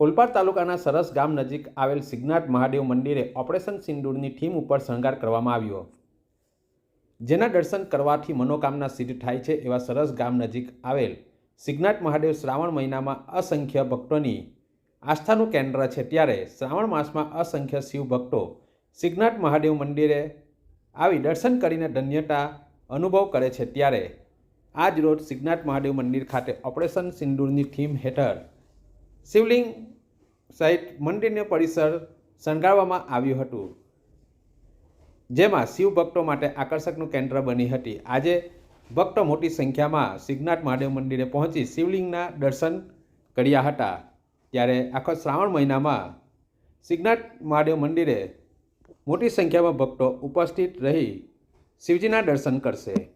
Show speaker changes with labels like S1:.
S1: ઓલપાડ તાલુકાના સરસ ગામ નજીક આવેલ સિગ્નાટ મહાદેવ મંદિરે ઓપરેશન સિંદૂરની થીમ ઉપર શણગાર કરવામાં આવ્યો. જેના દર્શન કરવાથી મનોકામના સિદ્ધ થાય છે એવા સરસ ગામ નજીક આવેલ સિગ્નાટ મહાદેવ શ્રાવણ મહિનામાં અસંખ્ય ભક્તોની આસ્થાનું કેન્દ્ર છે ત્યારે શ્રાવણ માસમાં અસંખ્ય શિવ ભક્તો સિગ્નાટ મહાદેવ મંદિરે આવી દર્શન કરીને ધન્યતા અનુભવ કરે છે ત્યારે આજ રોજ સિગ્નાટ મહાદેવ મંદિર ખાતે ઓપરેશન સિંદૂરની થીમ હેઠળ શિવલિંગ સહિત મંદિરને પરિસર શણગારવામાં આવ્યું હતું. જેમાં શિવ ભક્તો માટે આકર્ષકનું કેન્દ્ર બની હતી. આજે ભક્તો મોટી સંખ્યામાં સિગ્નાટ મહાદેવ મંદિરે પહોંચી શિવલિંગના દર્શન કર્યા હતા. ત્યારે આખો શ્રાવણ મહિનામાં સિગ્નાટ મહાદેવ મંદિરે મોટી સંખ્યામાં ભક્તો ઉપસ્થિત રહી શિવજીના દર્શન કરશે.